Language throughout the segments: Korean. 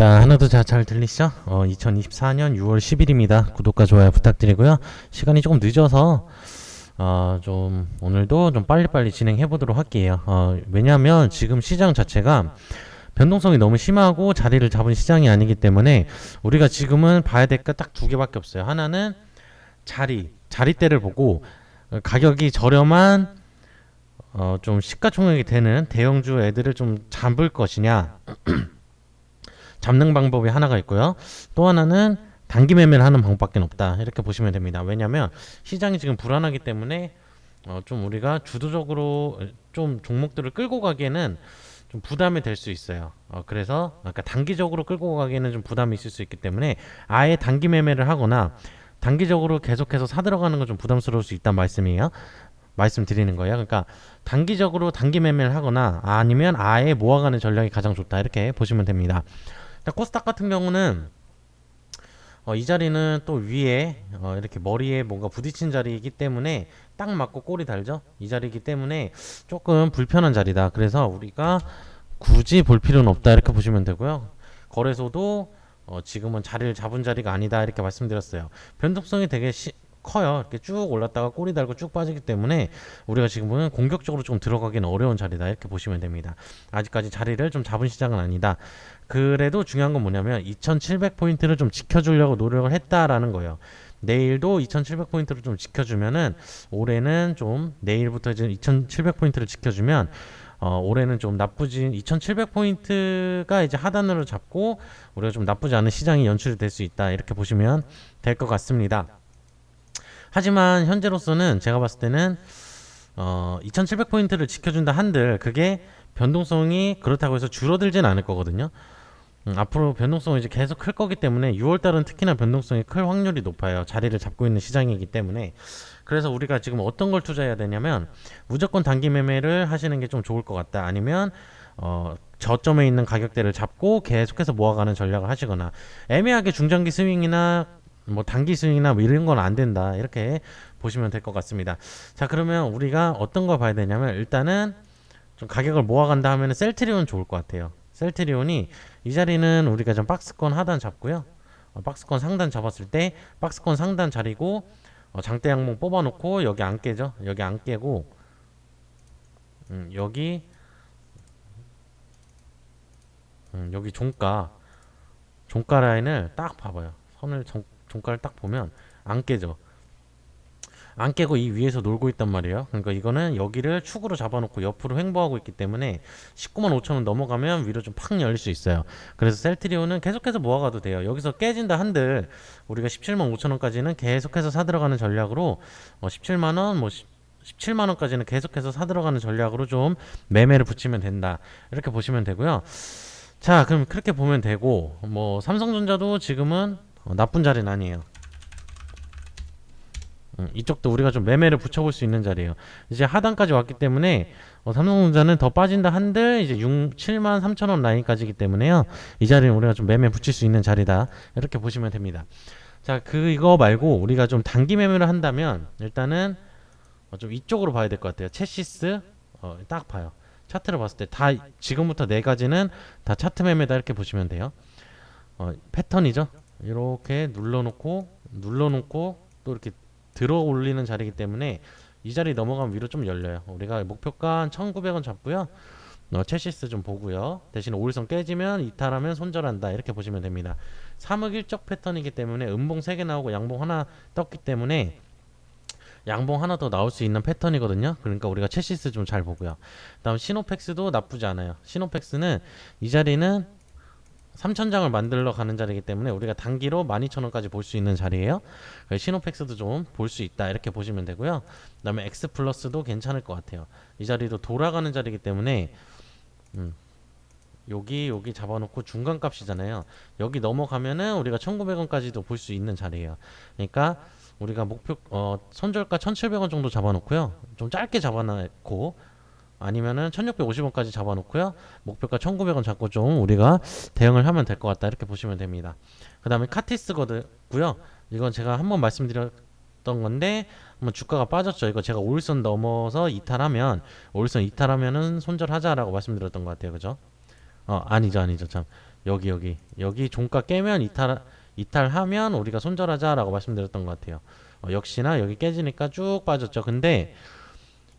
자, 하나도 자, 잘 들리시죠? 어, 2024년 6월 10일입니다. 구독과 좋아요 부탁드리고요. 시간이 조금 늦어서, 어, 좀, 오늘도 좀 빨리빨리 진행해 보도록 할게요. 어, 왜냐면 지금 시장 자체가 변동성이 너무 심하고 자리를 잡은 시장이 아니기 때문에 우리가 지금은 봐야 될거딱두 개밖에 없어요. 하나는 자리, 자리대를 보고 어, 가격이 저렴한 어, 좀 시가총액이 되는 대형주 애들을 좀 잡을 것이냐 잡는 방법이 하나가 있고요. 또 하나는 단기 매매를 하는 방법밖에 없다. 이렇게 보시면 됩니다. 왜냐하면 시장이 지금 불안하기 때문에 어, 좀 우리가 주도적으로 좀 종목들을 끌고 가기에는 좀 부담이 될 수 있어요. 어, 그래서 아까 단기적으로 끌고 가기에는 좀 부담이 있을 수 있기 때문에 아예 단기 매매를 하거나 단기적으로 계속해서 사 들어가는 건 좀 부담스러울 수 있단 말씀이에요. 말씀드리는 거예요. 그러니까 단기적으로 단기 매매를 하거나 아니면 아예 모아가는 전략이 가장 좋다. 이렇게 보시면 됩니다. 자, 코스닥 같은 경우는 어, 이 자리는 또 위에 어, 이렇게 머리에 뭔가 부딪힌 자리이기 때문에 딱 맞고 꼬리 달죠. 이 자리이기 때문에 조금 불편한 자리다. 그래서 우리가 굳이 볼 필요는 없다 이렇게 보시면 되고요. 거래소도 어, 지금은 자리를 잡은 자리가 아니다 이렇게 말씀드렸어요. 변동성이 되게 시, 커요. 이렇게 쭉 올랐다가 꼬리 달고 쭉 빠지기 때문에 우리가 지금은 공격적으로 좀 들어가기는 어려운 자리다 이렇게 보시면 됩니다. 아직까지 자리를 좀 잡은 시장은 아니다. 그래도 중요한 건 뭐냐면 2700포인트를 좀 지켜주려고 노력을 했다라는 거예요. 내일도 2700포인트를 좀 지켜주면은 올해는 좀 내일부터 이제 2700포인트를 지켜주면 어, 올해는 좀 나쁘진 2700포인트가 이제 하단으로 잡고 우리가 좀 나쁘지 않은 시장이 연출이 될수 있다 이렇게 보시면 될 것 같습니다. 하지만 현재로서는 제가 봤을 때는 어, 2700포인트를 지켜준다 한들 그게 변동성이 그렇다고 해서 줄어들진 않을 거거든요. 음, 앞으로 변동성이 이제 계속 클 거기 때문에 6월달은 특히나 변동성이 클 확률이 높아요. 자리를 잡고 있는 시장이기 때문에 그래서 우리가 지금 어떤 걸 투자해야 되냐면 무조건 단기 매매를 하시는 게 좀 좋을 것 같다. 아니면 어, 저점에 있는 가격대를 잡고 계속해서 모아가는 전략을 하시거나 애매하게 중장기 스윙이나 뭐 단기 스윙이나 뭐 이런 건 안 된다. 이렇게 보시면 될 것 같습니다. 자, 그러면 우리가 어떤 걸 봐야 되냐면 일단은 좀 가격을 모아간다 하면은 셀트리온 좋을 것 같아요. 셀트리온이 이 자리는 우리가 좀 박스권 하단 잡고요. 어, 박스권 상단 잡았을 때 박스권 상단 자리고 어, 장대 양봉 뽑아놓고 여기 안 깨죠. 여기 안 깨고 음, 여기 음, 여기 종가 종가 라인을 딱 봐봐요. 선을 종, 종가를 딱 보면 안 깨죠. 안 깨고 이 위에서 놀고 있단 말이에요. 그러니까 이거는 여기를 축으로 잡아놓고 옆으로 횡보하고 있기 때문에 19만 5천 원 넘어가면 위로 좀 팍 열릴 수 있어요. 그래서 셀트리온은 계속해서 모아가도 돼요. 여기서 깨진다 한들 우리가 17만 5천 원까지는 계속해서 사 들어가는 전략으로 어 17만 원, 뭐 17만 원까지는 계속해서 사 들어가는 전략으로 좀 매매를 붙이면 된다. 이렇게 보시면 되고요. 자, 그럼 그렇게 보면 되고 뭐 삼성전자도 지금은 어, 나쁜 자리는 아니에요. 음, 이쪽도 우리가 좀 매매를 붙여볼 수 있는 자리예요. 이제 하단까지 왔기 때문에 어, 삼성전자는 더 빠진다 한들 이제 6, 7만 3천 원 라인까지기 때문에요. 이 자리는 우리가 좀 매매 붙일 수 있는 자리다. 이렇게 보시면 됩니다. 자, 그 이거 말고 우리가 좀 단기 매매를 한다면 일단은 어, 좀 이쪽으로 봐야 될 것 같아요. 채시스 어, 딱 봐요. 차트를 봤을 때 다 지금부터 네 가지는 다 차트 매매다 이렇게 보시면 돼요. 어, 패턴이죠. 이렇게 눌러놓고 눌러놓고 또 이렇게 들어 올리는 자리이기 때문에 이 자리 넘어가면 위로 좀 열려요. 우리가 목표가 한 1,900원 잡고요. 어, 채시스 좀 보고요. 대신 5일선 깨지면 이탈하면 손절한다. 이렇게 보시면 됩니다. 3흑 일적 패턴이기 때문에 음봉 3개 나오고 양봉 하나 떴기 때문에 양봉 하나 더 나올 수 있는 패턴이거든요. 그러니까 우리가 채시스 좀 잘 보고요. 다음 시노팩스도 나쁘지 않아요. 시노팩스는 이 자리는 3천장을 만들러 가는 자리이기 때문에 우리가 단기로 12,000원까지 볼 수 있는 자리예요. 시노팩스도 좀 볼 수 있다 이렇게 보시면 되고요. 그 다음에 X 플러스도 괜찮을 것 같아요. 이 자리도 돌아가는 자리이기 때문에 음, 여기 여기 잡아놓고 중간 값이잖아요. 여기 넘어가면은 우리가 1,900원까지도 볼 수 있는 자리예요. 그러니까 우리가 목표 어, 손절가 1,700원 정도 잡아놓고요. 좀 짧게 잡아놓고 아니면은 1650원까지 잡아놓고요. 목표가 1900원 잡고 좀 우리가 대응을 하면 될 것 같다. 이렇게 보시면 됩니다. 그 다음에 카티스거든요. 이건 제가 한번 말씀드렸던 건데 한번 주가가 빠졌죠. 이거 제가 5일선 넘어서 이탈하면 5일선 이탈하면은 손절하자라고 말씀드렸던 것 같아요. 그죠? 어 아니죠 아니죠 참 여기 여기 여기 종가 깨면 이탈 이탈하면 우리가 손절하자라고 말씀드렸던 것 같아요. 어, 역시나 여기 깨지니까 쭉 빠졌죠. 근데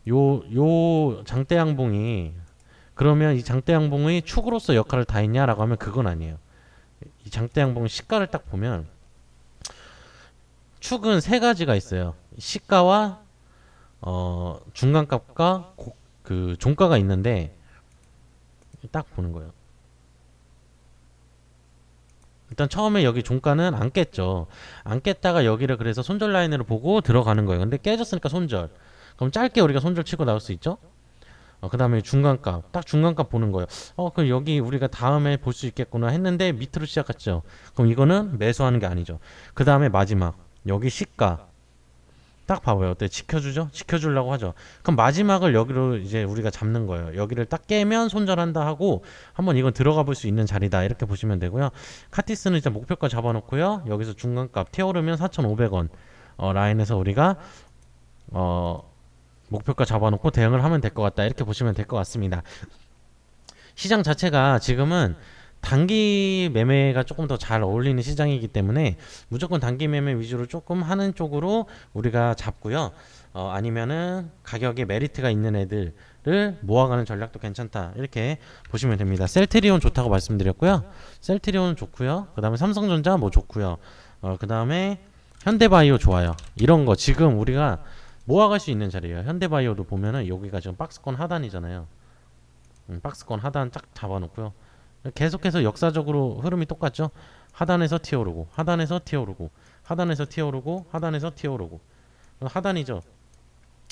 요 요 장대 양봉이 그러면 이 장대 양봉의 축으로서 역할을 다 했냐라고 하면 그건 아니에요. 이 장대 양봉 시가를 딱 보면 축은 세 가지가 있어요. 시가와 어 중간값과 고, 그 종가가 있는데 딱 보는 거예요. 일단 처음에 여기 종가는 안 깼죠. 안 깼다가 여기를 그래서 손절 라인으로 보고 들어가는 거예요. 근데 깨졌으니까 손절. 그럼 짧게 우리가 손절 치고 나올 수 있죠. 어, 그 다음에 중간값. 딱 중간값 보는 거예요. 어, 그럼 여기 우리가 다음에 볼 수 있겠구나 했는데 밑으로 시작했죠. 그럼 이거는 매수하는 게 아니죠. 그 다음에 마지막. 여기 시가. 딱 봐봐요. 어때? 지켜주죠? 지켜주려고 하죠. 그럼 마지막을 여기로 이제 우리가 잡는 거예요. 여기를 딱 깨면 손절한다 하고 한번 이건 들어가 볼 수 있는 자리다. 이렇게 보시면 되고요. 카티스는 이제 목표가 잡아놓고요. 여기서 중간값 튀어오르면 4,500원 어, 라인에서 우리가 어, 목표가 잡아놓고 대응을 하면 될 것 같다. 이렇게 보시면 될 것 같습니다. 시장 자체가 지금은 단기 매매가 조금 더 잘 어울리는 시장이기 때문에 무조건 단기 매매 위주로 조금 하는 쪽으로 우리가 잡고요. 어, 아니면은 가격에 메리트가 있는 애들을 모아가는 전략도 괜찮다. 이렇게 보시면 됩니다. 셀트리온 좋다고 말씀드렸고요. 셀트리온 좋고요. 그다음에 삼성전자 뭐 좋고요. 어, 그다음에 현대바이오 좋아요. 이런 거 지금 우리가 모아갈 수 있는 자리예요. 현대바이오도 보면은 여기가 지금 박스권 하단이잖아요. 음, 박스권 하단 쫙 잡아놓고요. 계속해서 역사적으로 흐름이 똑같죠. 하단에서 튀어오르고 하단에서 튀어오르고 하단에서 튀어오르고 하단에서 튀어오르고 하단이죠.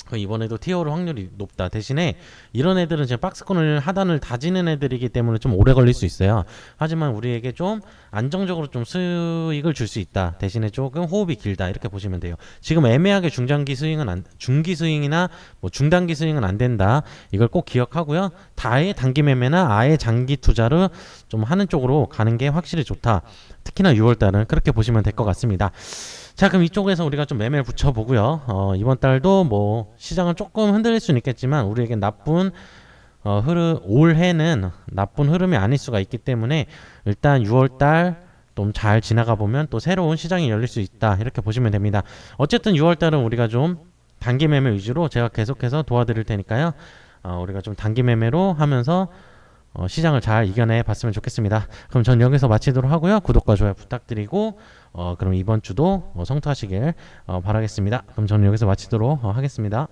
그 이번에도 튀어오를 확률이 높다. 대신에 이런 애들은 지금 박스권을 하단을 다지는 애들이기 때문에 좀 오래 걸릴 수 있어요. 하지만 우리에게 좀 안정적으로 좀 수익을 줄 수 있다. 대신에 조금 호흡이 길다. 이렇게 보시면 돼요. 지금 애매하게 중장기 스윙은 안, 중기 스윙이나 뭐 중단기 스윙은 안 된다. 이걸 꼭 기억하고요. 다의 단기 매매나 아예 장기 투자를 좀 하는 쪽으로 가는 게 확실히 좋다. 특히나 6월 달은 그렇게 보시면 될 것 같습니다. 자, 그럼 이쪽에서 우리가 좀 매매를 붙여보고요. 어, 이번 달도 뭐 시장은 조금 흔들릴 수는 있겠지만 우리에게 나쁜 어, 흐름 올해는 나쁜 흐름이 아닐 수가 있기 때문에 일단 6월 달 좀 잘 지나가 보면 또 새로운 시장이 열릴 수 있다 이렇게 보시면 됩니다. 어쨌든 6월 달은 우리가 좀 단기 매매 위주로 제가 계속해서 도와드릴 테니까요. 어, 우리가 좀 단기 매매로 하면서 어, 시장을 잘 이겨내 봤으면 좋겠습니다. 그럼 전 여기서 마치도록 하고요. 구독과 좋아요 부탁드리고 어, 그럼 이번 주도 어, 성투하시길 어, 바라겠습니다. 그럼 저는 여기서 마치도록 어, 하겠습니다.